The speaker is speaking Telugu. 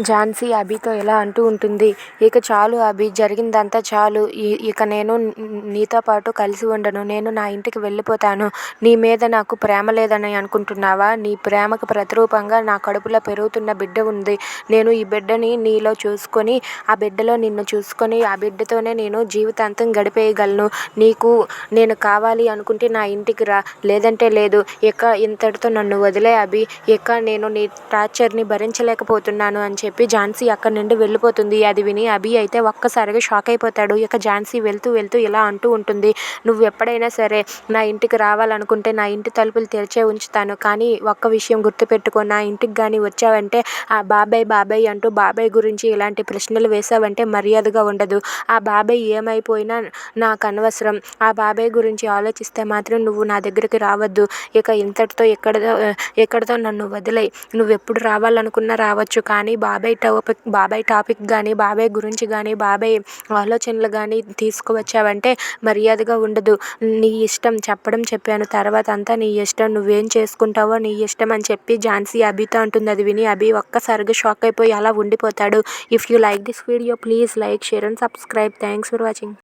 ఝాన్సీ అభితో ఇలా అంటూ ఉంటుంది? ఇక చాలు అభి జరిగిందంతా చాలు. ఇక నేను నీతో పాటు కలిసి ఉండను. నేను నా ఇంటికి వెళ్ళిపోతాను. నీ మీద నాకు ప్రేమ లేదని అనుకుంటున్నావా? నీ ప్రేమకు ప్రతిరూపంగా నా కడుపులో పెరుగుతున్న బిడ్డ ఉంది. నేను ఈ బిడ్డని నీలో చూసుకొని ఆ బిడ్డలో నిన్ను చూసుకొని ఆ బిడ్డతోనే నేను జీవితాంతం గడిపేయగలను. నీకు నేను కావాలి అనుకుంటే నా ఇంటికి రా. లేదంటే లేదు. ఇక ఇంతటితో నన్ను వదిలే అభి. ఇక నేను నీ టార్చర్ని భరించలేకపోతున్నాను అని చెప్పి ఝాన్సీ అక్కడి నుండి వెళ్ళిపోతుంది. అది విని అభి అయితే ఒక్కసారిగా షాక్ అయిపోతాడు. ఇక ఝాన్సీ వెళ్తూ వెళ్తూ ఇలా అంటూ ఉంటుంది. నువ్వు ఎప్పుడైనా సరే నా ఇంటికి రావాలనుకుంటే నా ఇంటి తలుపులు తెరిచే ఉంచుతాను. కానీ ఒక్క విషయం గుర్తుపెట్టుకో. నా ఇంటికి కానీ వచ్చావంటే ఆ బాబాయ్ బాబాయ్ అంటూ బాబాయ్ గురించి ఇలాంటి ప్రశ్నలు వేసావంటే మర్యాదగా ఉండదు. ఆ బాబాయ్ ఏమైపోయినా నాకు అనవసరం. ఆ బాబాయ్ గురించి ఆలోచిస్తే మాత్రం నువ్వు నా దగ్గరికి రావద్దు. ఇక ఇంతటితో ఎక్కడితో ఎక్కడితో నన్ను వదిలేయి. నువ్వు ఎప్పుడు రావాలనుకున్నా రావచ్చు. కానీ బాబాయ్ టాపిక్ బాబాయ్ టాపిక్ కానీ బాబాయ్ గురించి కానీ బాబాయ్ ఆలోచనలు కానీ తీసుకువచ్చావంటే మర్యాదగా ఉండదు. నీ ఇష్టం చెప్పడం చెప్పాను తర్వాత అంతా నీ ఇష్టం నువ్వేం చేసుకుంటావో నీ ఇష్టం అని చెప్పి ఝాన్సీ అభితో అంటుంది. అది విని అభి ఒక్కసారిగా షాక్ అయిపోయి అలా ఉండిపోతాడు. If you like this video please like share and subscribe thanks for watching